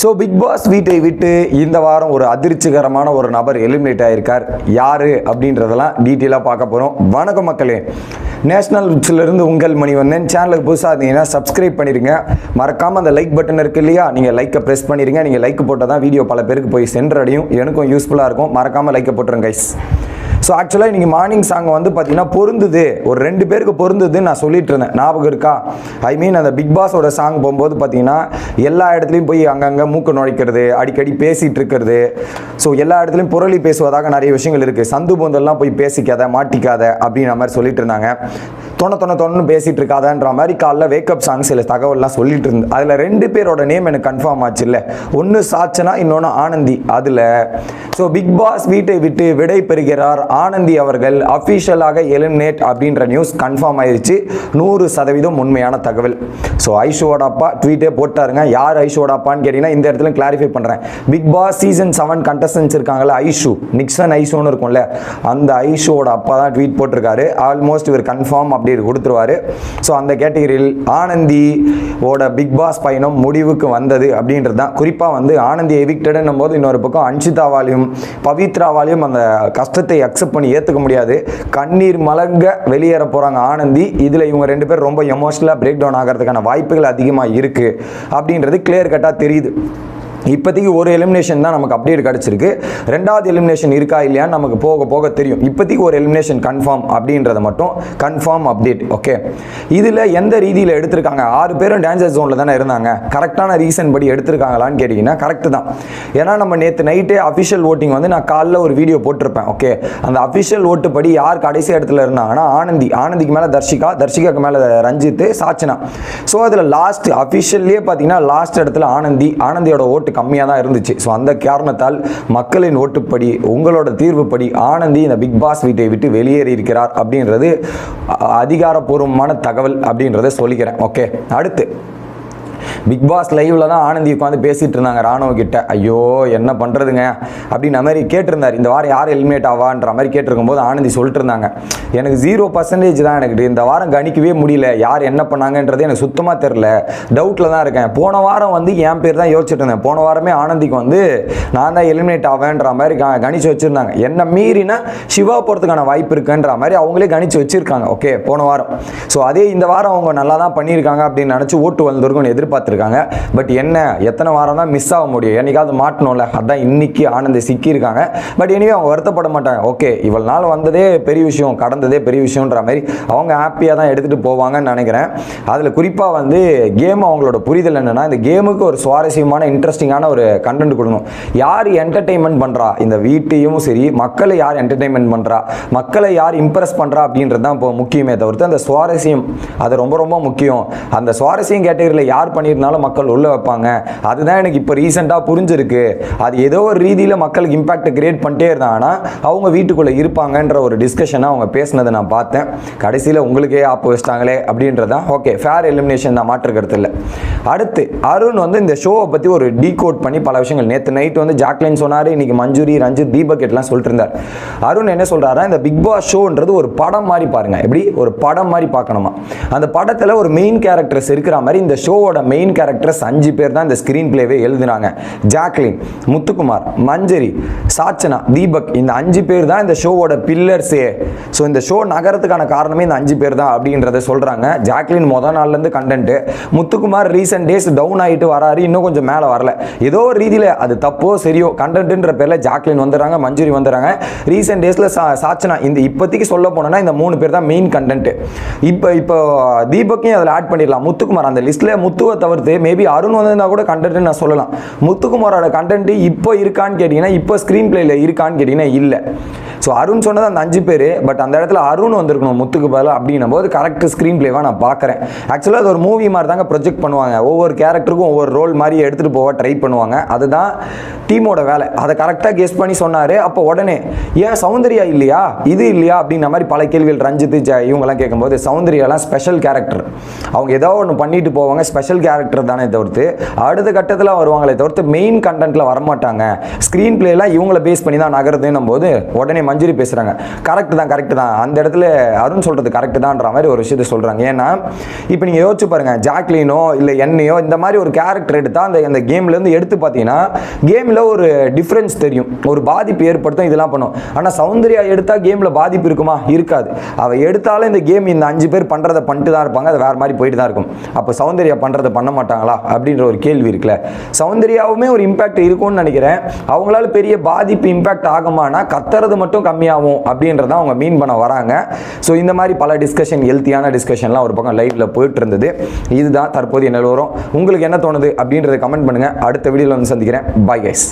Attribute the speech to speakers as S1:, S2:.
S1: So big pass வீட்டை விட்டு இந்த வாரம் ஒரு அதிர்ச்சிகரமான ஒரு நபர் எலிமினேட் ஆகியிருக்கார் யாரு அப்படின்றதெல்லாம் டீட்டெயிலாக பார்க்க போகிறோம் வணக்கம் மக்களே. நேஷனல் இருந்து உங்கள் மணி வந்தேன் சேனலுக்கு புதுசாக இருந்தீங்கன்னா சப்ஸ்கிரைப் பண்ணிடுங்க மறக்காமல் அந்த லைக் பட்டன் இருக்கு இல்லையா? நீங்கள் லைக்கை ப்ரெஸ் பண்ணிடுங்க நீங்கள் லைக் போட்டால் தான் வீடியோ பல பேருக்கு போய் சென்றடையும். எனக்கும் யூஸ்ஃபுல்லாக இருக்கும். மறக்காமல் லைக்கை போட்டுருங்க கைஸ் ஸோ ஆக்சுவலாக இன்றைக்கி மார்னிங் சாங் வந்து பார்த்தீங்கன்னா பொருந்துது. ஒரு ரெண்டு பேருக்கு பொருந்துதுன்னு நான் சொல்லிட்டு இருந்தேன். ஞாபகம் இருக்கா? ஐ மீன் அந்த பிக் பாஸோட சாங் போகும்போது பார்த்தீங்கன்னா எல்லா இடத்துலையும் போய் அங்கங்கே மூக்கு நுழைக்கிறது அடிக்கடி பேசிகிட்டு இருக்கிறது. ஸோ எல்லா இடத்துலையும் புரளி பேசுவதாக நிறைய விஷயங்கள் இருக்குது சந்து பொந்தெல்லாம் போய் பேசிக்காத மாட்டிக்காத அப்படின்ற மாதிரி சொல்லிட்டு இருந்தாங்க. தொண தொண தொண்ணு பேசிட்டு இருக்காதன்ற மாதிரி காலைல வேக்கப் சாங் சில தகவல்லாம் சொல்லிட்டு இருந்து அதில் ரெண்டு பேரோட நேம் எனக்கு கன்ஃபார்ம் ஆச்சு இல்லை ஒன்று சாச்சனா இன்னொன்று ஆனந்தி. அதில் ஸோ பிக் பாஸ் வீட்டை விட்டு விடை பெறுகிறார் ஆனந்தி அவர்கள். அஃபிஷியலாக எலிமினேட் அப்படின்ற நியூஸ் கன்ஃபார்ம் ஆயிடுச்சு நூறு சதவீதம் உண்மையான தகவல். ஸோ ஐஷோட அப்பா ட்வீட்டே போட்டாருங்க. யார் ஐஷோட அப்பான்னு கேட்டிங்கன்னா இந்த இடத்துல கிளாரிஃபை பண்ணுறேன் Bigg Boss season seven contestants இருக்காங்கல்ல ஐஷு. நிக்சன் ஐஷோன்னு இருக்கும்ல. அந்த ஐஷோட அப்பா தான் ட்வீட் போட்டிருக்காரு. ஆல்மோஸ்ட் இவர் கன்ஃபார்ம் அப்படி கொடுத்துருவாரு. ஸோ அந்த கேட்டகரியில் ஆனந்தி ஓட பிக் பாஸ் பயணம் முடிவுக்கு வந்தது அப்படின்றது தான். குறிப்பாக வந்து ஆனந்தி எவிக்டடுன்னும் போது இன்னொரு பக்கம் அன்ஷிதாவாலையும் பவித்ராவாலையும் அந்த கஷ்டத்தை அக்செப்ட் பண்ணி ஏற்றுக்க முடியாது. கண்ணீர் மலங்க வெளியேற போகிறாங்க ஆனந்தி. இதில் இவங்க ரெண்டு பேர் ரொம்ப எமோஷனலாக பிரேக் டவுன் ஆகிறதுக்கான வாய்ப்புகள் அதிகமாக இருக்குது அப்படின்றது கிளியர் கட்டாக தெரியுது. இப்போதைக்கு ஒரு எலிமினேஷன் தான் நமக்கு அப்டேட் கிடச்சிருக்கு. ரெண்டாவது எலிமினேஷன் இருக்கா இல்லையான்னு நமக்கு போக போக தெரியும். இப்போதைக்கு ஒரு எலிமினேஷன் கன்ஃபார்ம் அப்படின்றத மட்டும் கன்ஃபார்ம் அப்டேட் ஓகே இதில் எந்த ரீதியில் எடுத்திருக்காங்க? ஆறு பேரும் டேஞ்சர் ஜோனில் தானே இருந்தாங்க. கரெக்டான ரீசன் படி எடுத்திருக்காங்களான்னு கேட்டிங்கன்னா கரெக்டு தான். ஏன்னா நம்ம நேற்று நைட்டே அஃபிஷியல் ஓட்டிங் வந்து நான் காலைல ஒரு வீடியோ போட்டிருப்பேன் ஓகே அந்த அஃபிஷியல் ஓட்டு படி யார் கடைசி இடத்துல இருந்தாங்கன்னா ஆனந்தி. ஆனந்திக்கு மேலே தர்ஷிகா தர்ஷிகாக்கு மேலே ரஞ்சித் சாச்சனா. ஸோ அதில் லாஸ்ட் அஃபிஷியல்லே பார்த்தீங்கன்னா லாஸ்ட் இடத்துல ஆனந்தி. ஆனந்தியோட ஓட்டு கம்மியாக தான் இருந்துச்சு. ஸோ அந்த காரணத்தால் மக்களின் ஓட்டுப்படி உங்களோட தீர்வுப்படி ஆனந்தி இந்த பிக் பாஸ் வீட்டை விட்டு வெளியேறி இருக்கிறார் அப்படின்றது அ- அதிகாரப்பூர்வமான தகவல் அப்படின்றத சொல்லிக்கிறேன். ஓகே அடுத்து. பிக் பாஸ் லைவ்ல தான் ஆனந்தி உட்காந்து பேசிட்டு இருந்தாங்க ராணுவ கிட்ட. ஐயோ என்ன பண்றதுங்க? அப்படின்ற மாதிரி கேட்டிருந்தார். இந்த வாரம் யார் எலிமினேட் ஆவான்ற மாதிரி கேட்டிருக்கும் போது ஆனந்தி சொல்லிட்டு இருந்தாங்க. எனக்கு ஜீரோ பர்சன்டேஜ் தான் எனக்கு. இந்த வாரம் கணிக்கவே முடியல. யார் என்ன பண்ணாங்கன்றது எனக்கு சுத்தமாக தெரில டவுட்டில் தான் இருக்கேன். போன வாரம் வந்து என் பேர் தான் யோசிச்சுட்டு இருந்தேன். போன வாரமே ஆனந்திக்கு வந்து நான் தான் எலிமினேட் ஆவேன்ற மாதிரி கணிச்சு வச்சிருந்தாங்க. என்ன மீறினா சிவா போகிறதுக்கான வாய்ப்பு இருக்குன்ற மாதிரி அவங்களே கணிச்சு வச்சிருக்காங்க. ஓகே போன வாரம். ஸோ அதே இந்த வாரம் அவங்க நல்லா தான் பண்ணியிருக்காங்க அப்படின்னு நினச்சி ஓட்டு வந்திருக்கும்னு எதிர்பார்த்துருக்காங்க. பட் என்ன எத்தனை வாரம் தான் மிஸ் ஆக முடியும். என்னைக்காவது மாட்டணும்ல. அதான் இன்னைக்கு ஆனந்தை சிக்கியிருக்காங்க. பட் எனிவே அவங்க வருத்தப்பட மாட்டாங்க. ஓகே இவ்வளோ நாள் வந்ததே பெரிய விஷயம் கடந்ததே பெரிய விஷயம்ன்ற மாதிரி அவங்க ஹாப்பியாக தான் எடுத்துகிட்டு போவாங்கன்னு நினைக்கிறேன். அதில் குறிப்பாக வந்து கேம் அவங்களோட புரிதல் என்னென்னா இந்த கேமுக்கு ஒரு சுவாரஸ்யமான இன்ட்ரெஸ்டிங்கான ஒரு கண்டென்ட் கொடுக்கணும். யார் என்டர்டெயின்மெண்ட் பண்ணுறா இந்த வீட்டையும் சரி மக்களை யார் என்டர்டெயின்மெண்ட் பண்ணுறா மக்களை யார் இம்ப்ரெஸ் பண்ணுறா அப்படின்றது தான் இப்போ முக்கியமே தவிர்த்து அந்த சுவாரஸ்யம் அது ரொம்ப ரொம்ப முக்கியம். அந்த சுவாரஸ்யம் கேட்டகரியில் யார் பண்ணியிருந்தாலும் மக்கள் உள்ளே வைப்பாங்க. அதுதான் எனக்கு இப்போ ரீசெண்டாக புரிஞ்சிருக்கு. அது ஏதோ ஒரு ரீதியில் மக்களுக்கு இம்பாக்ட் கிரியேட் பண்ணிட்டே இருந்தாங்கன்னா அவங்க வீட்டுக்குள்ளே இருப்பாங்கன்ற ஒரு டிஸ்கஷனை அவங்க பேசினதை நான் பார்த்தேன். கடைசியில் உங்களுக்கே ஆப்பு வச்சிட்டாங்களே அப்படின்றதான் ஓகே ஃபேர் எலிமினேஷன் தான். மாற்றுக்கிறது இல்லை. அடுத்து அருண் வந்து இந்த ஷோவை பற்றி ஒரு டீகோட் பண்ணி பல விஷயங்கள். நேற்று நைட் வந்து ஜாக்லின் சொன்னார் இன்னைக்கு மஞ்சுரி ரஞ்சித் தீபக் எல்லாம் சொல்லிட்டு இருந்தார் அருண் என்ன சொல்றாருன்னா இந்த பிக் பாஸ் ஷோன்றது ஒரு படம் மாதிரி பாருங்க. எப்படி? ஒரு படம் மாதிரி பார்க்கணுமா? அந்த படத்தில் ஒரு மெயின் கேரக்டர்ஸ் இருக்கிற மாதிரி இந்த ஷோவோட மெயின் கேரக்டர்ஸ் அஞ்சு பேர் தான் இந்த ஸ்க்ரீன் பிளேவே எழுதுனாங்க. ஜாக்லின் முத்துக்குமார் மஞ்சரி சாச்சனா தீபக் இந்த அஞ்சு பேர் தான் இந்த ஷோவோட பில்லர்ஸே ஸோ இந்த ஷோ நகரத்துக்கான காரணமே இந்த அஞ்சு பேர் தான் அப்படின்றத சொல்கிறாங்க ஜாக்லின் மொதல் நாள்லேருந்து content Muthukumar recent days down ஆகிட்டு வராரு இன்னும் கொஞ்சம் மேலே வரல. ஏதோ ஒரு ரீதியில் அது தப்போ சரியோ கண்டென்ட்டுன்ற பேரில் ஜாக்லின் வந்துடுறாங்க மஞ்சுரி வந்துடுறாங்க. ரீசெண்ட் டேஸில் சா சாச்சனா இந்த இப்போதைக்கு சொல்ல போனோன்னா இந்த மூணு பேர் தான் மெயின் கண்டென்ட்டு இப்போ இப்போ தீபக்கையும் அதில் ஆட் பண்ணிடலாம். முத்துக்குமார் அந்த லிஸ்ட்டில் முத்துவை தவிர்த்து மேபி அருண் வந்திருந்தா கூட கண்டென்ட் நான் சொல்லலாம். முத்துக்குமாரோட கண்டென்ட் இப்போ இருக்கான்னு கேட்டிங்கன்னா இப்போ ஸ்க்ரீன் பிளேயில் இருக்கான்னு கேட்டிங்கன்னா இல்லை. ஸோ அருண் சொன்னது அந்த அஞ்சு பேர் பட் அந்த இடத்துல அருண் வந்திருக்கணும் முத்துக்கு பதிலாக அப்படின்னும் போது கரெக்ட் ஸ்க்ரீன் பிளேவாக நான் பார்க்குறேன் ஆக்சுவலாக அது ஒரு மூவி மாதிரி தாங்க ப்ரொஜெக்ட் பண்ணுவாங்க. ஒவ்வொரு கேரக்டருக்கும் ஒவ்வொரு ரோல் மாதிரி எடுத்துகிட்டு போக ட்ரை பண்ணுவாங்க. அதுதான் டீமோட வேலை. அதை கரெக்டாக கெஸ் பண்ணி சொன்னார். அப்போ உடனே ஏன் சௌந்தர்யா இல்லையா? இது இல்லையா? அப்படின்ற மாதிரி பல கேள்விகள் ரஞ்சித் ஜ இவங்கெல்லாம் கேட்கும்போது சௌந்தர்யாலாம் ஸ்பெஷல் கேரக்டர் அவங்க ஏதோ ஒன்று பண்ணிட்டு போவாங்க ஸ்பெஷல் கேரக்டர் தானே தவிர்த்து. அடுத்த கட்டத்தில் வருவாங்களே தவிர்த்து மெயின் கண்டென்ட்டில் வரமாட்டாங்க. ஸ்க்ரீன் பிளேலாம் இவங்கள பேஸ் பண்ணி தான் நகருதுன்னும் போது உடனே மஞ்சுரி பேசுகிறாங்க கரெக்ட் தான் கரெக்ட் தான். அந்த இடத்துல அருண் சொல்கிறது கரெக்ட் தான்ன்ற மாதிரி ஒரு விஷயத்தை சொல்கிறாங்க ஏன்னா இப்போ நீங்கள் யோசிச்சு பாருங்கள் ஜாக்லினோ இல்லை என்னையோ இந்த மாதிரி ஒரு கேரக்டர் எடுத்தால் அந்த அந்த கேம்லேருந்து எடுத்து பார்த்தீங்கன்னா கேமில் ஒரு டிஃப்ரென்ஸ் தெரியும். ஒரு பாதிப்பு ஏற்படுத்தும் இதெல்லாம் பண்ணும். ஆனால் சௌந்தர்யா எடுத்தால் கேமில் பாதிப்பு இருக்குமா? இருக்காது. அவள் எடுத்தாலும் இந்த கேம் இந்த அஞ்சு பேர் பண்ணுறதை பண்ணிட்டு தான் இருப்பாங்க. அது வேறு மாதிரி போயிட்டு தான் இருக்கும். அப்போ சௌந்தர்யா பண்ணுறதை பண்ண மாட்டாங்களா? அப்படின்ற ஒரு கேள்வி இருக்குல்ல. சௌந்தர்யாவுமே ஒரு இம்பாக்ட் இருக்கும்னு நினைக்கிறேன். அவங்களால பெரிய பாதிப்பு இம்பாக்ட் ஆகுமானா கத்துறது மட்டும் கம்மியாகும் அப்படின்றத அவங்க மீன் பண்ண வராங்க. ஸோ இந்த மாதிரி பல டிஸ்கஷன் ஹெல்த்தியான டிஸ்கஷன்லாம் ஒரு பக்கம் லைவில் போயிட்டு இருந்தது. இதுதான் தற்போதைய நிலவரம். உங்களுக்கு என்ன தோணுது அப்படின்றத கமெண்ட் பண்ணுங்க. அடுத்த வீடியோவில் வந்து சந்திக்கிறேன். Bye guys